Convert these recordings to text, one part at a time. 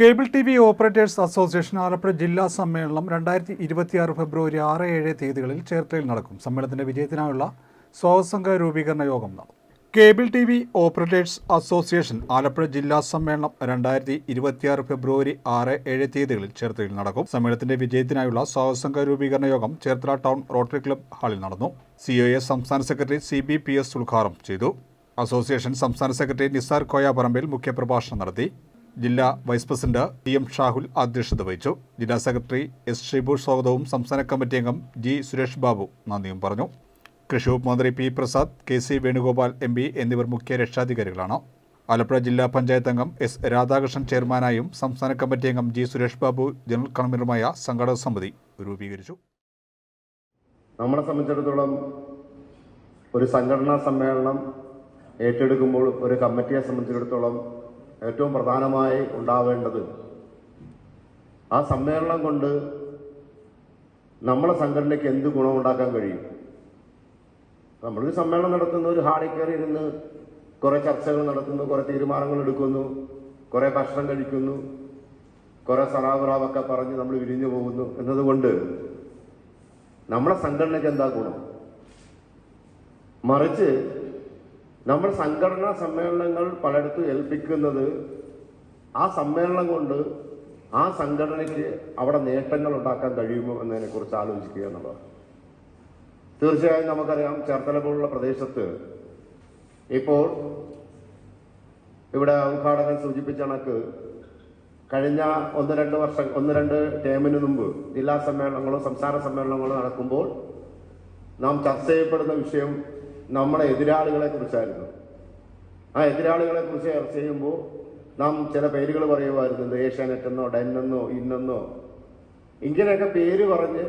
Cable T V operators association Alappuzha ജില്ലാ സമ്മേളനം രണ്ടായിരത്തി ഇരുപത്തിയാറ് ഫെബ്രുവരി ആറ് ഏഴ് തീയതികളിൽ ചേർത്തലയിൽ നടക്കും. സമ്മേളനത്തിന്റെ വിജയത്തിനായുള്ള സ്വാസംഘ രൂപീകരണ യോഗം നടക്കും. Cable T V operators association Alappuzha ജില്ലാ സമ്മേളനം രണ്ടായിരത്തി ഇരുപത്തിയാറ് ഫെബ്രുവരി ആറ് ഏഴ് തീയതികളിൽ ചേർത്തലയിൽ നടക്കും. സമ്മേളനത്തിന്റെ വിജയത്തിനായുള്ള സ്വാസംഘ രൂപീകരണ യോഗം ചേർത്തല ടൗൺ റോട്ടറി ക്ലബ് ഹാളിൽ നടന്നു. സി ഒ എ സംസ്ഥാന secretary C B P S ഉദ്ഘാടനം ചെയ്തു. അസോസിയേഷൻ സംസ്ഥാന സെക്രട്ടറി നിസാർ കോയാപറമ്പിൽ മുഖ്യപ്രഭാഷണം നടത്തി. ജില്ലാ vice president T M Shahul അധ്യക്ഷത വഹിച്ചു. ജില്ലാ സെക്രട്ടറി എസ് ഷിബു സ്വാഗതവും സംസ്ഥാന കമ്മിറ്റി അംഗം ജി സുരേഷ് ബാബു നന്ദിയും പറഞ്ഞു. കൃഷി വകുപ്പ് മന്ത്രി P Prasad K C Venugopal M P എന്നിവർ മുഖ്യ രക്ഷാധികാരികളാണ്. ആലപ്പുഴ ജില്ലാ പഞ്ചായത്ത് അംഗം എസ് രാധാകൃഷ്ണൻ ചെയർമാനായും സംസ്ഥാന കമ്മിറ്റി അംഗം ജി സുരേഷ് ബാബു ജനറൽ കൺവീനറുമായ സംഘടക സമിതി രൂപീകരിച്ചു. നമ്മളെ സംബന്ധിച്ചിടത്തോളം ഒരു സംഘടനാ സമ്മേളനം ഏറ്റെടുക്കുമ്പോൾ ഒരു കമ്മിറ്റിയെ സംബന്ധിച്ചിടത്തോളം ഏറ്റവും പ്രധാനമായി ഉണ്ടാവേണ്ടത് ആ സമ്മേളനം കൊണ്ട് നമ്മളെ സംഘടനയ്ക്ക് എന്ത് ഗുണമുണ്ടാക്കാൻ കഴിയും? നമ്മളൊരു സമ്മേളനം നടത്തുന്ന ഒരു ഹാളിൽ കയറി ഇരുന്ന് കുറെ ചർച്ചകൾ നടത്തുന്നു കുറെ തീരുമാനങ്ങൾ എടുക്കുന്നു കുറെ ഭക്ഷണം കഴിക്കുന്നു കുറെ സറാവറാവൊക്കെ പറഞ്ഞ് നമ്മൾ വിരിഞ്ഞു പോകുന്നു എന്നതുകൊണ്ട് നമ്മളെ സംഘടനയ്ക്ക് എന്താ ഗുണം? മറിച്ച് നമ്മൾ സംഘടനാ സമ്മേളനങ്ങൾ പലയിടത്തും ഏൽപ്പിക്കുന്നത് ആ സമ്മേളനം കൊണ്ട് ആ സംഘടനയ്ക്ക് അവിടെ നേട്ടങ്ങൾ ഉണ്ടാക്കാൻ കഴിയുമോ എന്നതിനെ കുറിച്ച് ആലോചിക്കുക എന്നുള്ളതാണ്. തീർച്ചയായും നമുക്കറിയാം ചേർത്തല പോലുള്ള പ്രദേശത്ത് ഇപ്പോൾ ഇവിടെ ഉദ്ഘാടകൻ സൂചിപ്പിച്ച കണക്ക് കഴിഞ്ഞ ഒന്ന് രണ്ട് വർഷം ഒന്ന് രണ്ട് ടേമിന് മുമ്പ് ജില്ലാ സമ്മേളനങ്ങളോ സംസ്ഥാന സമ്മേളനങ്ങളോ നടക്കുമ്പോൾ നാം ചർച്ച ചെയ്യപ്പെടുന്ന വിഷയം നമ്മുടെ എതിരാളികളെ കുറിച്ചായിരുന്നു. ആ എതിരാളികളെ കുറിച്ച് ചർച്ച ചെയ്യുമ്പോൾ നാം ചില പേരുകൾ പറയുമായിരുന്നു. ഏഷ്യാനെറ്റ് എന്നോ ഡെന്നെന്നോ ഇന്നെന്നോ. ഇങ്ങനെയൊക്കെ പേര് പറഞ്ഞ്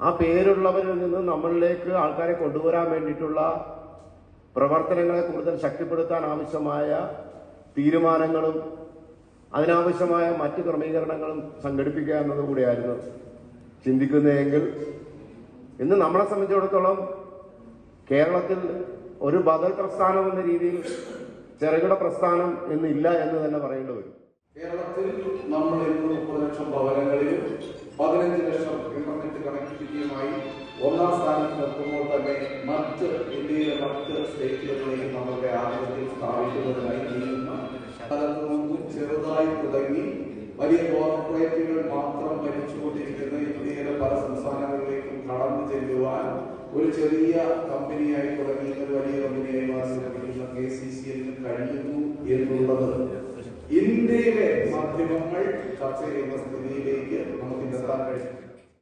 ആ പേരുള്ളവരിൽ നിന്ന് നമ്മളിലേക്ക് ആൾക്കാരെ കൊണ്ടുവരാൻ വേണ്ടിയിട്ടുള്ള പ്രവർത്തനങ്ങളെ കൂടുതൽ ശക്തിപ്പെടുത്താൻ ആവശ്യമായ തീരുമാനങ്ങളും അതിനാവശ്യമായ മറ്റ് ക്രമീകരണങ്ങളും സംഘടിപ്പിക്കുക എന്നതുകൂടിയായിരുന്നു ചിന്തിക്കുന്നതെങ്കിൽ ഇന്ന് നമ്മളെ സംബന്ധിച്ചിടത്തോളം കേരളത്തിൽ ഒരു ബദൽ പ്രസ്ഥാനം എന്ന രീതിയിൽ ചെറുകിട പ്രസ്ഥാനം എന്നില്ല എന്ന് തന്നെ പറയേണ്ടി വരും. കേരളത്തിൽ നമ്മൾ ഇന്ന് മുപ്പത് ലക്ഷം ഭവനങ്ങളിലും പതിനഞ്ച് ലക്ഷം ഇന്റർനെറ്റ് കണക്ടിവിറ്റിയുമായി ഒന്നാം സ്ഥാനത്ത് നിൽക്കുമ്പോൾ തന്നെ മറ്റ് ഇന്ത്യയിലെ മറ്റ് സ്റ്റേറ്റുകളിലേക്ക് നമ്മളുടെ ആധിപത്യം സ്ഥാപിക്കുന്നതിനായി ഒരു ചെറിയ കമ്പനിയായി തുടങ്ങി ഒരു വലിയ കമ്പനിയായി മാറിയിരിക്കുന്ന കെ സി സി എല്ലിന് കഴിയുന്നു എന്നുള്ളത് ഇന്ത്യയിലെ മാധ്യമങ്ങൾ ചർച്ച ചെയ്യുന്ന സ്ഥിതിയിലേക്ക് നമുക്ക്